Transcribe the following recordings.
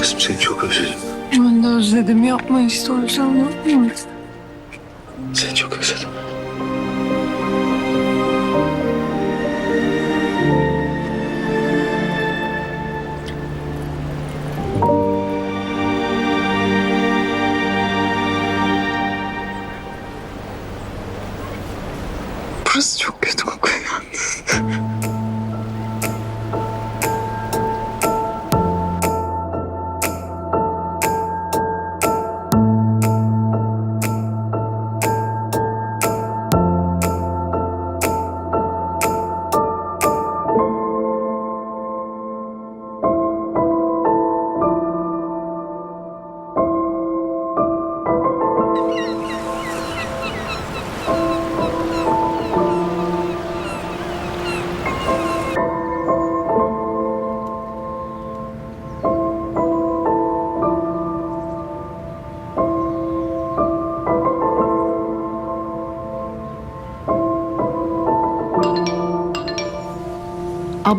Kızım seni çok özledim. Ben de özledim. Yapma işte hocam. Yapma. Seni çok özledim. Burası çok kötü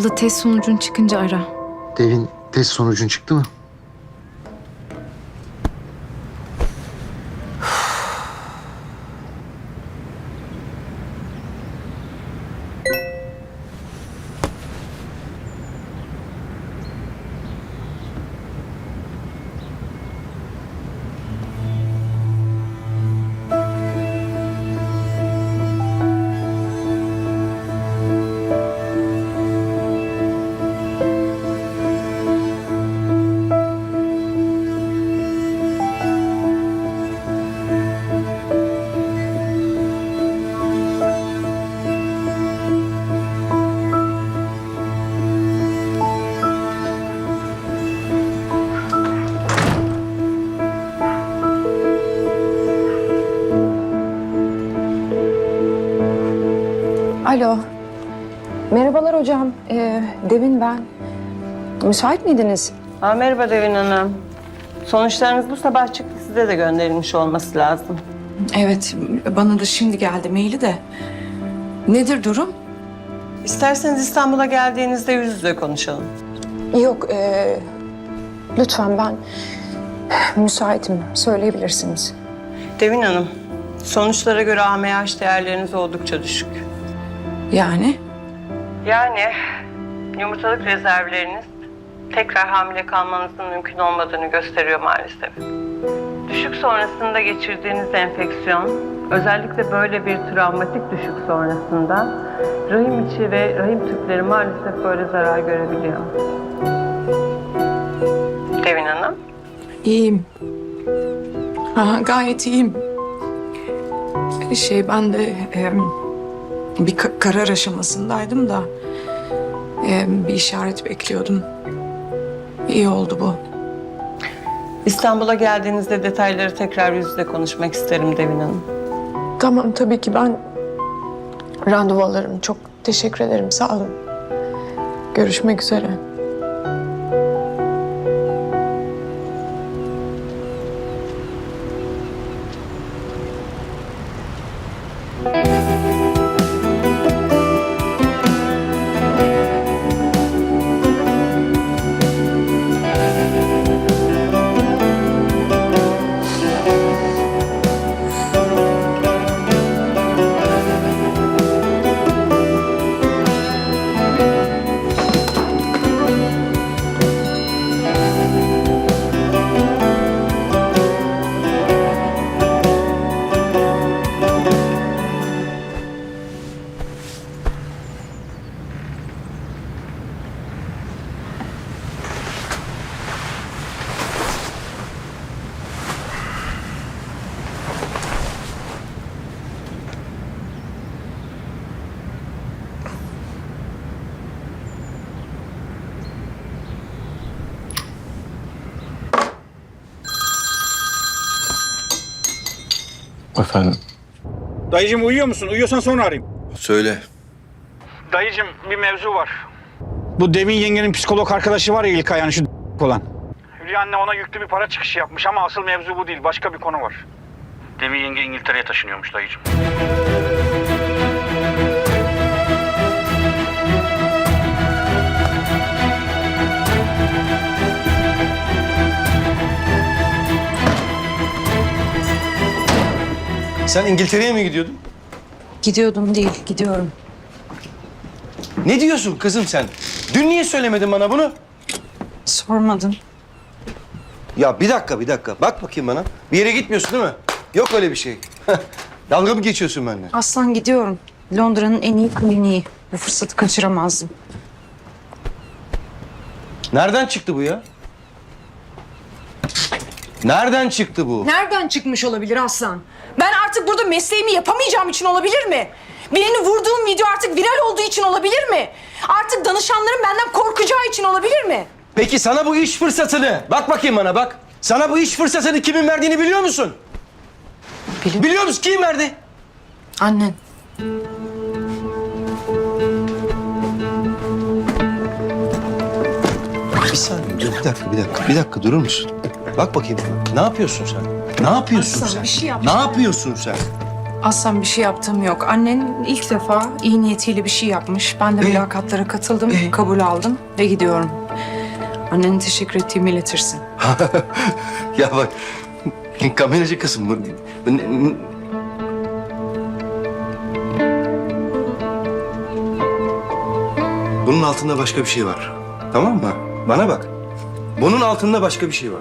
Abla test sonucun çıkınca ara. Devin test sonucun çıktı mı? Alo. Merhabalar hocam. Ee, Devin ben. Müsait miydiniz? Aa, merhaba Devin Hanım. Sonuçlarınız bu sabah çıktı. Size de gönderilmiş olması lazım. Evet, bana da şimdi geldi maili de. Nedir durum? İsterseniz İstanbul'a geldiğinizde yüz yüze konuşalım. Yok. ee, lütfen ben müsaitim. Söyleyebilirsiniz. Devin Hanım, sonuçlara göre AMH değerleriniz oldukça düşük. Yani? Yani yumurtalık rezervleriniz tekrar hamile kalmanızın mümkün olmadığını gösteriyor maalesef. Düşük sonrasında geçirdiğiniz enfeksiyon, özellikle böyle bir travmatik düşük sonrasında rahim içi ve rahim tüpleri maalesef böyle zarar görebiliyor. Devin Hanım. İyiyim. Ha, gayet iyiyim. Şey ben de em, bir ka- karar aşamasındaydım da em, bir işaret bekliyordum. İyi oldu bu. İstanbul'a geldiğinizde detayları tekrar yüz yüze konuşmak isterim Devin Hanım. Tamam tabii ki ben randevu alırım. Çok teşekkür ederim. Sağ olun. Görüşmek üzere. Dayıcım uyuyor musun? Uyuyorsan sonra arayayım. Söyle. Dayıcım bir mevzu var. Bu Devin yengenin psikolog arkadaşı var ya İlkay yani şu olan. Hülya anne ona yüklü bir para çıkışı yapmış ama asıl mevzu bu değil. Başka bir konu var. Devin yenge İngiltere'ye taşınıyormuş dayıcım. Sen İngiltere'ye mi gidiyordun? Gidiyordum değil, gidiyorum. Ne diyorsun kızım sen? Dün niye söylemedin bana bunu? Sormadın. Ya bir dakika bir dakika. Bak bakayım bana. Bir yere gitmiyorsun değil mi? Yok öyle bir şey. Dalga mı geçiyorsun benimle? Aslan gidiyorum. Londra'nın en iyi kliniği. Bu fırsatı kaçıramazdım. Nereden çıktı bu ya? Nereden çıktı bu? Nereden çıkmış olabilir Aslan? Ben artık burada mesleğimi yapamayacağım için olabilir mi? Birini vurduğum video artık viral olduğu için olabilir mi? Artık danışanlarım benden korkacağı için olabilir mi? Peki sana bu iş fırsatını, bak bakayım bana bak. Sana bu iş fırsatını kimin verdiğini biliyor musun? Biliyorum. Biliyor musun? Kim verdi? Annen. Bir saniye, bir dakika, bir dakika, bir dakika durur musun? Bak bakayım, ne yapıyorsun sen? Ne yapıyorsun Aslan, sen? bir şey yap. Ne yapıyorsun sen? Aslan bir şey yaptığım yok. Annen ilk defa iyi niyetiyle bir şey yapmış. Ben de Ee? mülakatlara katıldım, Ee? kabul aldım ve gidiyorum. Annene teşekkür ettiğimi iletirsin. ya bak, kameracı kızım bu. bu ne- ne- Bunun altında başka bir şey var. Tamam mı? Bana bak. Bunun altında başka bir şey var.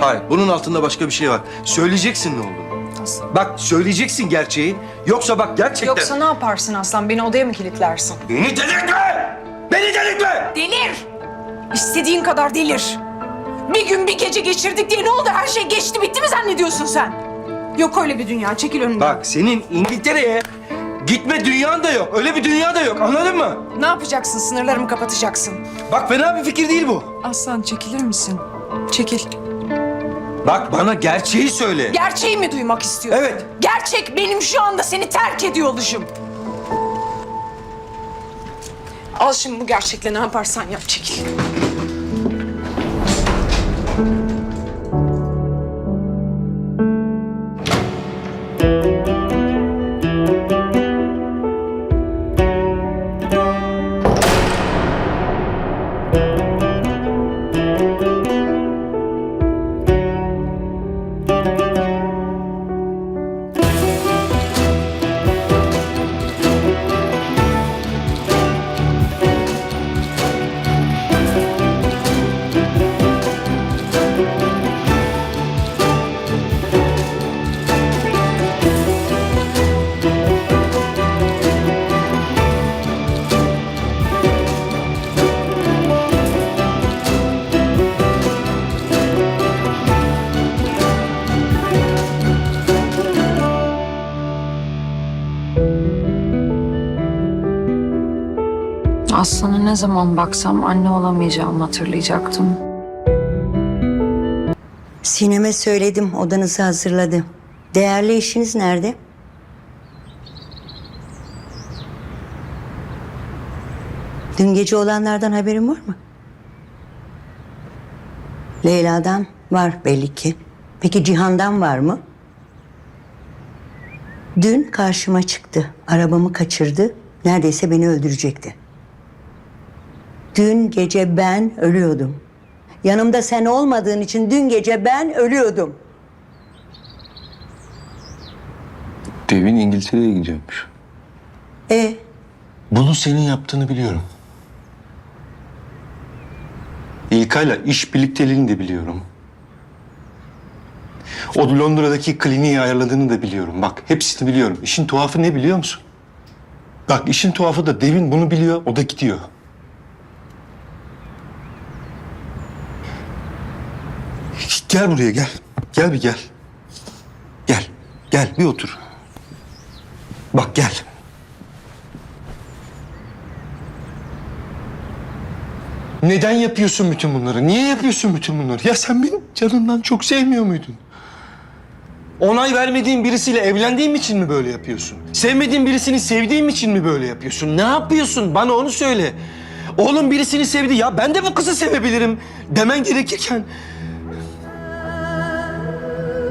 Hayır, bunun altında başka bir şey var. Söyleyeceksin ne olduğunu. Bak söyleyeceksin gerçeği. Yoksa bak gerçekten... Yoksa ne yaparsın Aslan? Beni odaya mı kilitlersin? Beni delirtme! Beni delirtme! Delir! İstediğin kadar delir. Bir gün bir gece geçirdik diye ne oldu? Her şey geçti bitti mi zannediyorsun sen? Yok öyle bir dünya. Çekil önümden. Bak senin İngiltere'ye gitme dünyan da yok. Öyle bir dünya da yok. Anladın mı? Ne yapacaksın? Sınırlarımı kapatacaksın. Bak fena bir fikir değil bu. Aslan çekilir misin? Çekil. Bak bana gerçeği söyle. Gerçeği mi duymak istiyorsun? Evet. Gerçek benim şu anda seni terk ediyor oluşum. Al şimdi bu gerçekle ne yaparsan yap çekil. Zaman baksam anne olamayacağımı hatırlayacaktım. Sinem'e söyledim, odanızı hazırladı. Değerli eşiniz nerede? Dün gece olanlardan haberin var mı? Leyla'dan var belli ki. Peki Cihan'dan var mı? Dün karşıma çıktı. Arabamı kaçırdı. Neredeyse beni öldürecekti. Dün gece ben ölüyordum. Yanımda sen olmadığın için dün gece ben ölüyordum. Devin İngiltere'ye gidiyormuş. E Bunu senin yaptığını biliyorum. İlkay'la iş birlikteliğini de biliyorum. O Londra'daki kliniği ayarladığını da biliyorum. Bak hepsini biliyorum. İşin tuhafı ne biliyor musun? Bak işin tuhafı da Devin bunu biliyor, o da gidiyor. Gel buraya gel. Gel bir gel. Gel. Gel bir otur. Bak gel. Neden yapıyorsun bütün bunları? Niye yapıyorsun bütün bunları? Ya sen beni canından çok sevmiyor muydun? Onay vermediğin birisiyle evlendiğim için mi böyle yapıyorsun? Sevmediğin birisini sevdiğim için mi böyle yapıyorsun? Ne yapıyorsun? Bana onu söyle. Oğlum birisini sevdi. Ya ben de bu kızı sevebilirim demen gerekirken...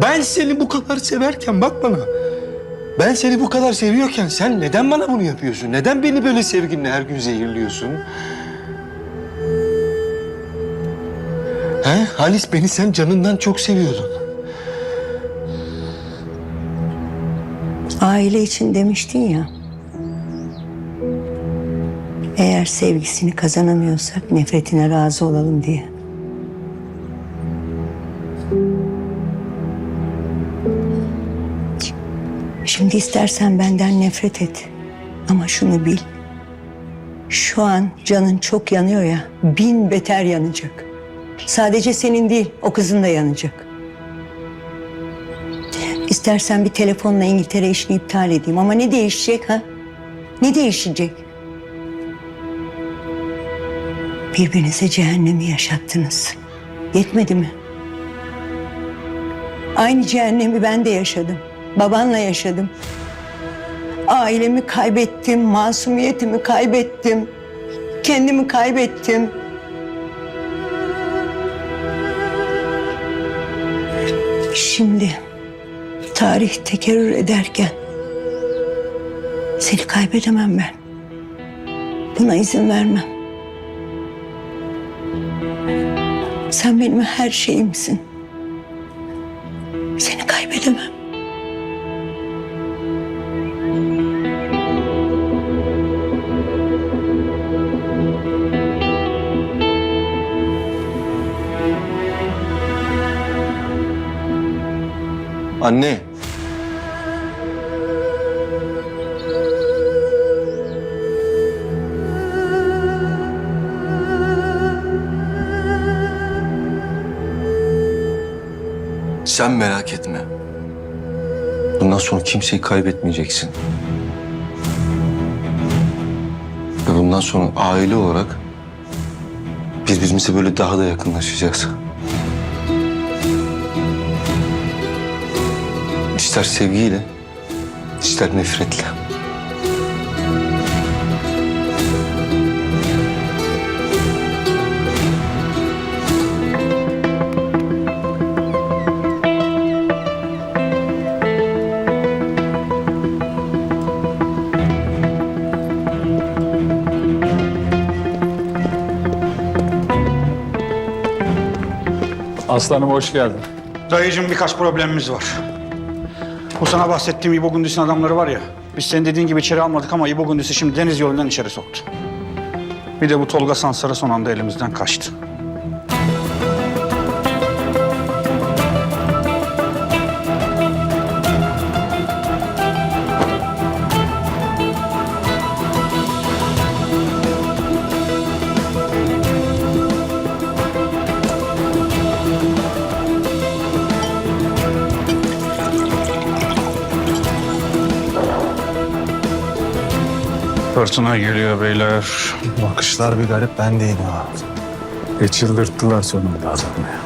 Ben seni bu kadar severken bak bana. Ben seni bu kadar seviyorken sen neden bana bunu yapıyorsun? Neden beni böyle sevginle her gün zehirliyorsun? He? Halis beni sen canından çok seviyordun. Aile için demiştin ya. Eğer sevgisini kazanamıyorsak nefretine razı olalım diye. Şimdi istersen benden nefret et. Ama şunu bil. Şu an canın çok yanıyor ya. Bin beter yanacak. Sadece senin değil, o kızın da yanacak. İstersen bir telefonla İngiltere işini iptal edeyim ama ne değişecek ha? Ne değişecek? Birbirinize cehennemi yaşattınız. Yetmedi mi? Aynı cehennemi ben de yaşadım. Babanla yaşadım. Ailemi kaybettim, masumiyetimi kaybettim. Kendimi kaybettim. Şimdi tarih tekerrür ederken seni kaybedemem ben. Buna izin vermem. Sen benim her şeyimsin. Seni kaybedemem. Anne. Sen merak etme. Bundan sonra kimseyi kaybetmeyeceksin. Ve bundan sonra aile olarak birbirimize böyle daha da yakınlaşacağız. İster sevgiyle, ister nefretle. Aslanım hoş geldin. Dayıcım birkaç problemimiz var. Bu sana bahsettiğim İbo Gündüz'ün adamları var ya. Biz senin dediğin gibi içeri almadık ama İbo Gündüz'ü şimdi deniz yolundan içeri soktu. Bir de bu Tolga Sansarı son anda elimizden kaçtı. Fırtına geliyor beyler. Bakışlar bir garip bendeyim ha. E çıldırttılar sonunda adamı ya.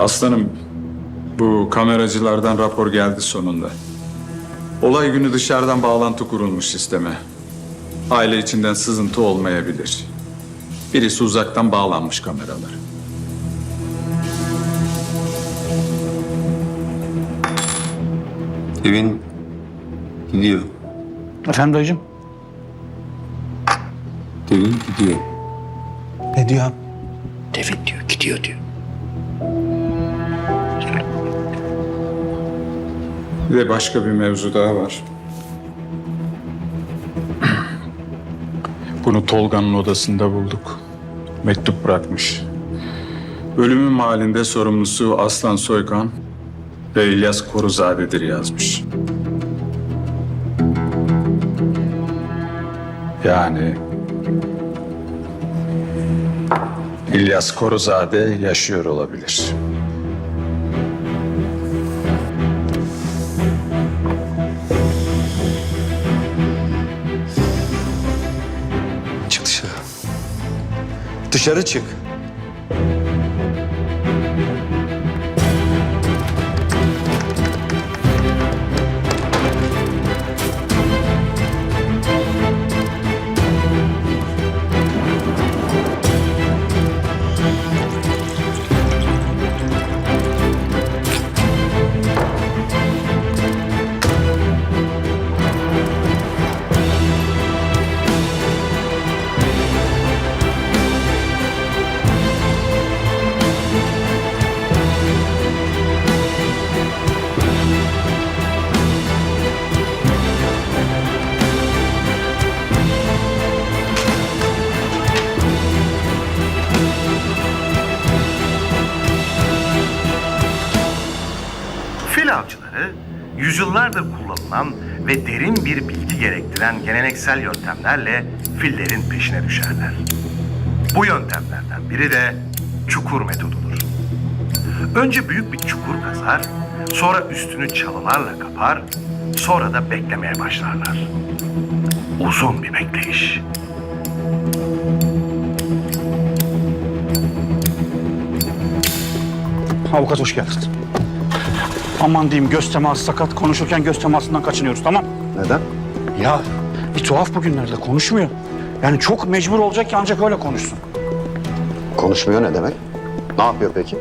Aslanım, bu kameracılardan rapor geldi sonunda. Olay günü dışarıdan bağlantı kurulmuş sisteme. Aile içinden sızıntı olmayabilir. Birisi uzaktan bağlanmış kameralar. Evin gidiyor. Efendim dayıcım? Evin gidiyor. Ne diyor? Devin diyor, gidiyor diyor. Bir de başka bir mevzu daha var. Bunu Tolga'nın odasında bulduk. Mektup bırakmış. Ölümüm halinde sorumlusu Aslan Soykan ve İlyas Koruzade'dir yazmış. Yani İlyas Koruzade yaşıyor olabilir. Çık dışarı. Dışarı çık. Ve derin bir bilgi gerektiren geleneksel yöntemlerle fillerin peşine düşerler. Bu yöntemlerden biri de çukur metodudur. Önce büyük bir çukur kazar, sonra üstünü çalılarla kapar, sonra da beklemeye başlarlar. Uzun bir bekleyiş. Avukat hoş geldin. Aman diyeyim göz teması sakat. Konuşurken göz temasından kaçınıyoruz tamam Neden? Ya bir tuhaf bugünlerde konuşmuyor. Yani çok mecbur olacak ki ancak öyle konuşsun. Konuşmuyor ne demek? Ne yapıyor peki?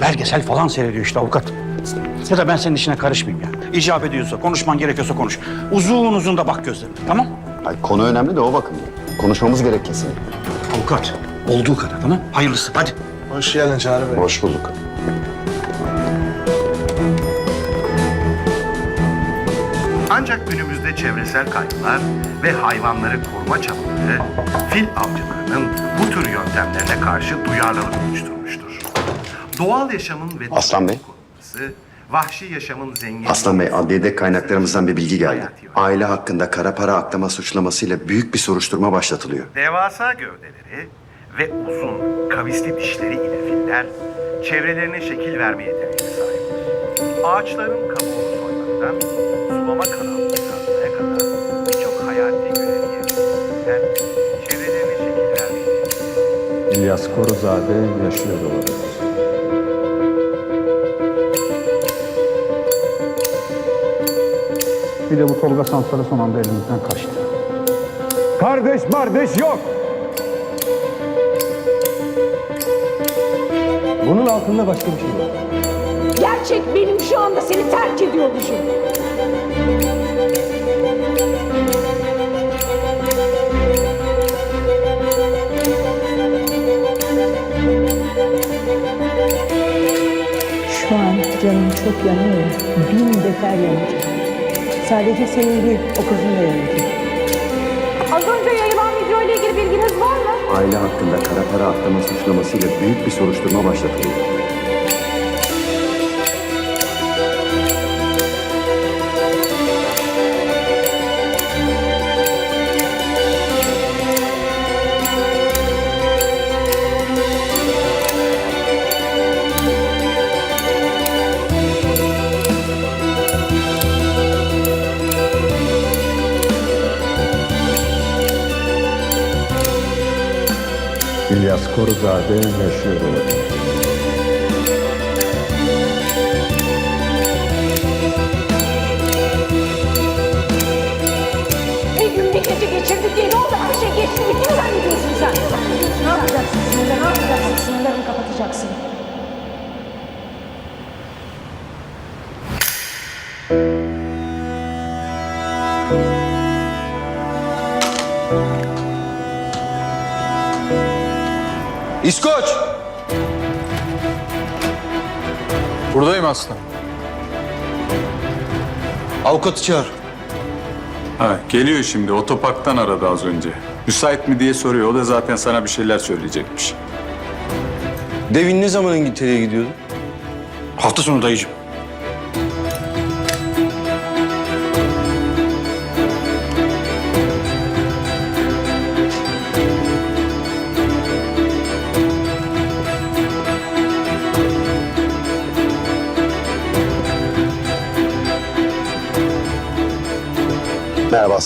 Belgesel falan seyrediyor işte avukat. Ya da ben senin işine karışmayayım ya. İcap ediyorsa, konuşman gerekiyorsa konuş. Uzun uzun da bak gözlerine, tamam? Ay, konu önemli de o bakımdan. Konuşmamız gerek kesin. Avukat, olduğu kadar tamam? Hayırlısı, hadi. Hoş geldin Çağrı Bey. Hoş bulduk. Ancak günümüzde çevresel kaygılar ve hayvanları koruma çabaları fil avcılarının bu tür yöntemlerine karşı duyarlılık oluşturmuştur. Doğal yaşamın ve Aslan Bey. korunması, vahşi yaşamın zenginliği... Aslan Bey, adliyede kaynaklarımızdan bir bilgi geldi. Aile hakkında kara para aklama suçlamasıyla büyük bir soruşturma başlatılıyor. Devasa gövdeleri ve uzun kavisli dişleri ile filler çevrelerine şekil verme yeteneğine sahiptir. Ağaçların kabuğunu soymaktan sulama kanalını kazmaya kadar birçok hayati görevi verme yeteneği İlyas Koruzade yaşıyor olabilir. Bir de bu Tolga Sansarı son anda elimizden kaçtı. Kardeş kardeş yok. Bunun altında başka bir şey var. Gerçek benim şu anda seni terk ediyor canın çok yanıyor ya. Bin beter yanacak. Sadece senin değil, o kızın da yanacak. Az önce yayılan video ile ilgili bilginiz var mı? Aile hakkında kara para aklama suçlamasıyla büyük bir soruşturma başlatılıyor. Koruzade yaşıyor. Bir gün bir gece ne oldu? Her şey geçti bitti mi sen? Ne yapacaksın sınırları? Ne yapacaksın? Sınırlarını kapatacaksın. İskoç! Buradayım aslan. Avukatı çağır. Ha, geliyor şimdi. Otoparktan aradı az önce. Müsait mi diye soruyor. O da zaten sana bir şeyler söyleyecekmiş. Devin ne zaman İngiltere'ye gidiyordu? Hafta sonu dayıcım.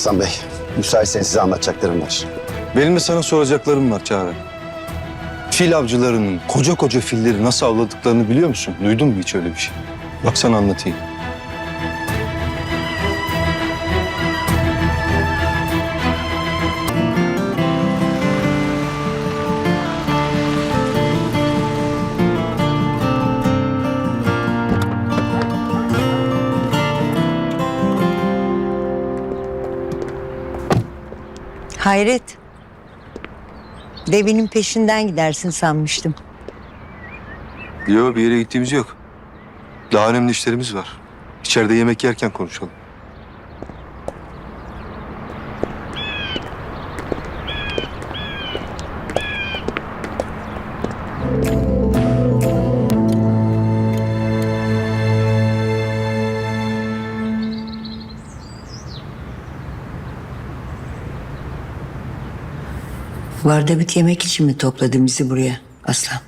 Aslan Bey. Müsaitseniz size anlatacaklarım var. Benim de sana soracaklarım var Çağrı. Fil avcılarının koca koca filleri nasıl avladıklarını biliyor musun? Duydun mu hiç öyle bir şey? Bak sana anlatayım. Hayret. Devinin peşinden gidersin sanmıştım. Yok bir yere gittiğimiz yok. Daha önemli işlerimiz var. İçeride yemek yerken konuşalım. Vardabit yemek için mi topladın bizi buraya Aslan?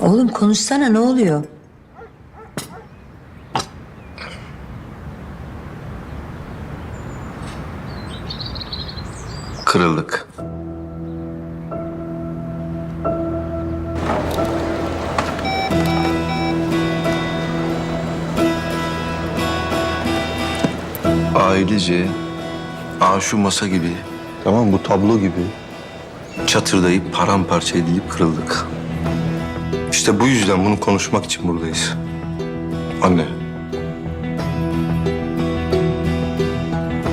Oğlum konuşsana ne oluyor? Kırıldık. Ailece, aa şu masa gibi, tamam bu tablo gibi çatırdayıp paramparça edilip kırıldık. İşte bu yüzden bunu konuşmak için buradayız. Anne.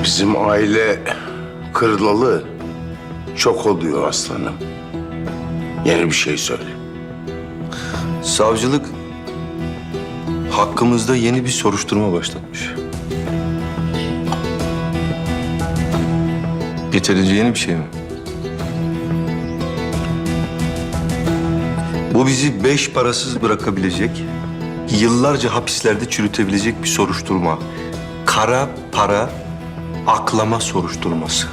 Bizim aile kırılalı çok oluyor aslanım. Yeni bir şey söyle. Savcılık hakkımızda yeni bir soruşturma başlatmış. Yeterince yeni bir şey mi? Bu bizi beş parasız bırakabilecek, yıllarca hapislerde çürütebilecek bir soruşturma. Kara para aklama soruşturması.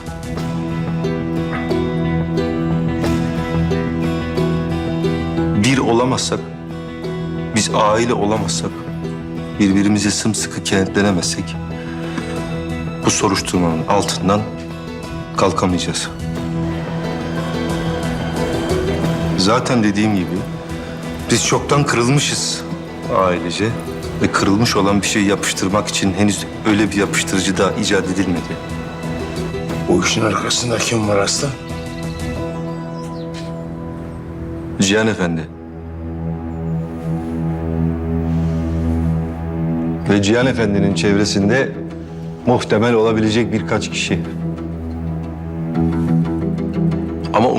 Bir olamazsak, biz aile olamazsak, birbirimize sımsıkı kenetlenemezsek bu soruşturmanın altından kalkamayacağız. Zaten dediğim gibi biz çoktan kırılmışız ailece ve kırılmış olan bir şey yapıştırmak için henüz öyle bir yapıştırıcı daha icat edilmedi. Bu işin arkasında kim var aslan? Cihan Efendi. Ve Cihan Efendi'nin çevresinde muhtemel olabilecek birkaç kişi.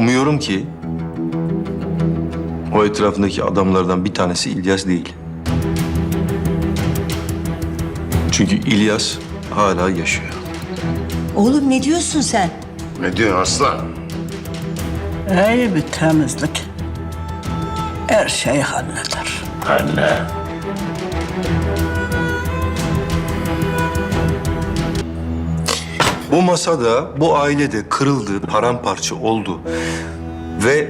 Umuyorum ki o etrafındaki adamlardan bir tanesi İlyas değil. Çünkü İlyas hala yaşıyor. Oğlum ne diyorsun sen? Ne diyorsun aslan? İyi bir temizlik. Her şeyi halleder. Anne. Bu masada, bu ailede kırıldı, paramparça oldu. Ve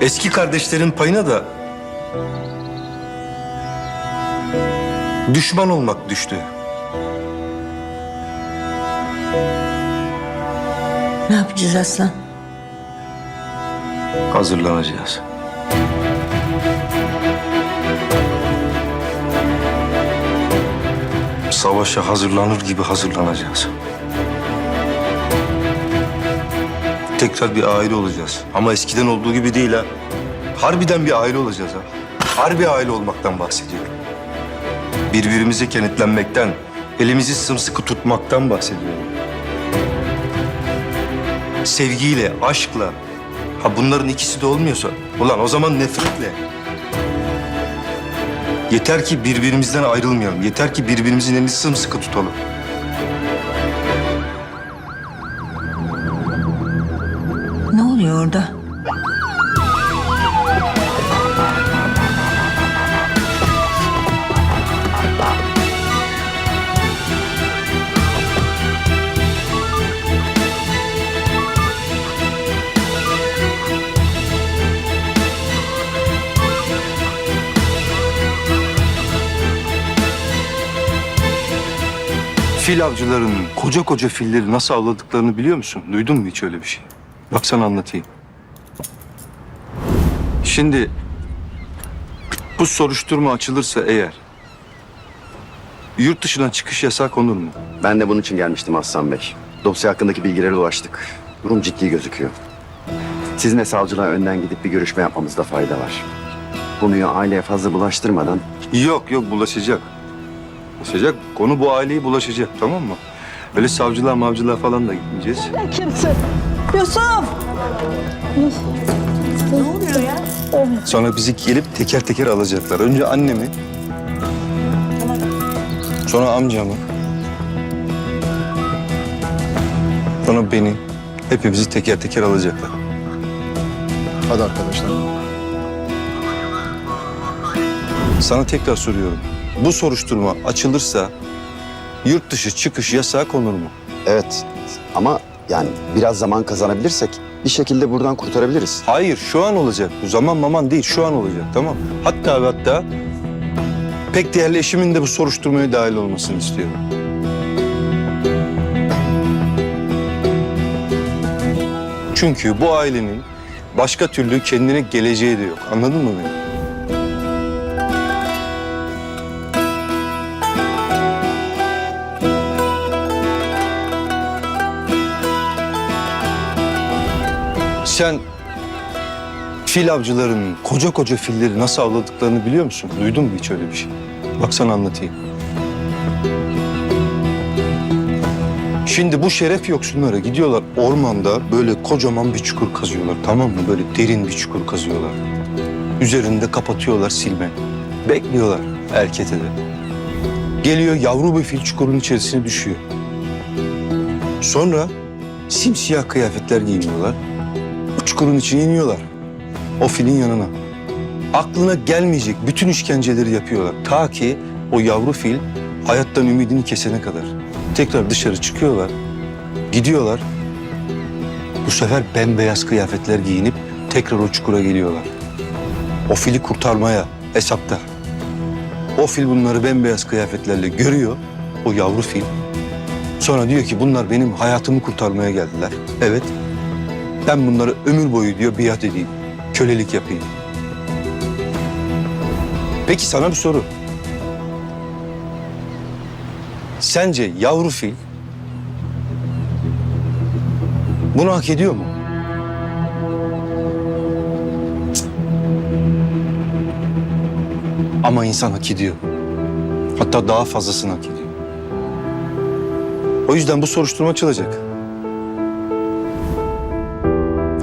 eski kardeşlerin payına da düşman olmak düştü. Ne yapacağız Aslan? Hazırlanacağız. Savaşa hazırlanır gibi hazırlanacağız. Tekrar bir aile olacağız. Ama eskiden olduğu gibi değil ha. Harbiden bir aile olacağız ha. Harbi aile olmaktan bahsediyorum. Birbirimize kenetlenmekten, elimizi sımsıkı tutmaktan bahsediyorum. Sevgiyle, aşkla. Ha bunların ikisi de olmuyorsa, ulan o zaman nefretle. Yeter ki birbirimizden ayrılmayalım. Yeter ki birbirimizin elini sımsıkı tutalım. Oluyor orada? Fil avcılarının koca koca filleri nasıl avladıklarını biliyor musun? Duydun mu hiç öyle bir şey? Bak sana anlatayım. Şimdi bu soruşturma açılırsa eğer yurt dışına çıkış yasak konur mu? Ben de bunun için gelmiştim Aslan Bey. Dosya hakkındaki bilgilere ulaştık. Durum ciddi gözüküyor. Sizinle savcılığa önden gidip bir görüşme yapmamızda fayda var. Konuyu aileye fazla bulaştırmadan Yok yok bulaşacak. Bulaşacak. Konu bu aileyi bulaşacak tamam mı? Öyle savcılığa mavcılığa falan da gitmeyeceğiz. Kimsin? Yusuf! Sonra bizi gelip teker teker alacaklar. Önce annemi. Sonra amcamı. Sonra beni. Hepimizi teker teker alacaklar. Hadi arkadaşlar. Sana tekrar soruyorum. Bu soruşturma açılırsa yurt dışı çıkış yasağı konur mu? Evet ama yani biraz zaman kazanabilirsek bir şekilde buradan kurtarabiliriz. Hayır şu an olacak. Bu zaman maman değil şu an olacak tamam. Hatta ve hatta pek değerli eşimin de bu soruşturmaya dahil olmasını istiyorum. Çünkü bu ailenin başka türlü kendine geleceği de yok. Anladın mı beni? Sen fil avcılarının koca koca filleri nasıl avladıklarını biliyor musun? Duydun mu hiç öyle bir şey? Bak sana anlatayım. Şimdi bu şeref yoksunları gidiyorlar ormanda böyle kocaman bir çukur kazıyorlar tamam mı? Böyle derin bir çukur kazıyorlar. Üzerinde kapatıyorlar silme. Bekliyorlar erkete de. Geliyor yavru bir fil çukurun içerisine düşüyor. Sonra simsiyah kıyafetler giyiniyorlar. Çukurun içine iniyorlar. O filin yanına. Aklına gelmeyecek bütün işkenceleri yapıyorlar. Ta ki o yavru fil hayattan ümidini kesene kadar. Tekrar dışarı çıkıyorlar. Gidiyorlar. Bu sefer bembeyaz kıyafetler giyinip tekrar o çukura geliyorlar. O fili kurtarmaya hesapta. O fil bunları bembeyaz kıyafetlerle görüyor. O yavru fil. Sonra diyor ki bunlar benim hayatımı kurtarmaya geldiler. Evet. Ben bunları ömür boyu diyor biat edeyim. Kölelik yapayım. Peki sana bir soru. Sence yavru fil bunu hak ediyor mu? Ama insan hak ediyor. Hatta daha fazlasını hak ediyor. O yüzden bu soruşturma açılacak.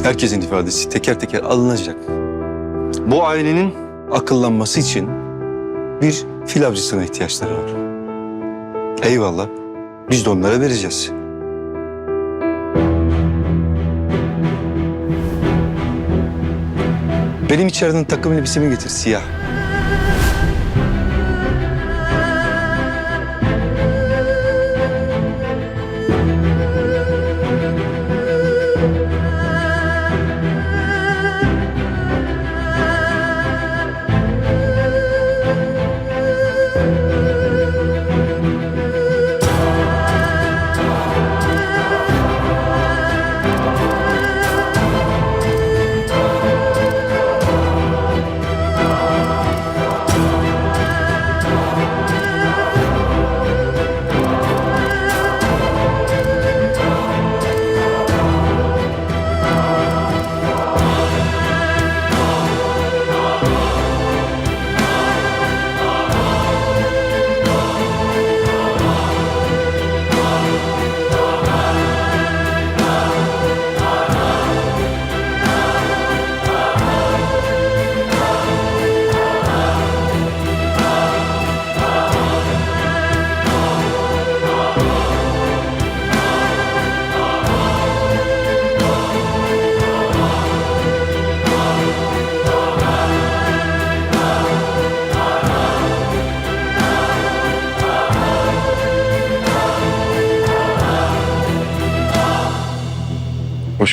Herkesin ifadesi teker teker alınacak. Bu ailenin akıllanması için bir fil avcısına ihtiyaçları var. Eyvallah. Biz de onlara vereceğiz. Benim içeriden takım elbisemi getir siyah.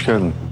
Hoş geldin.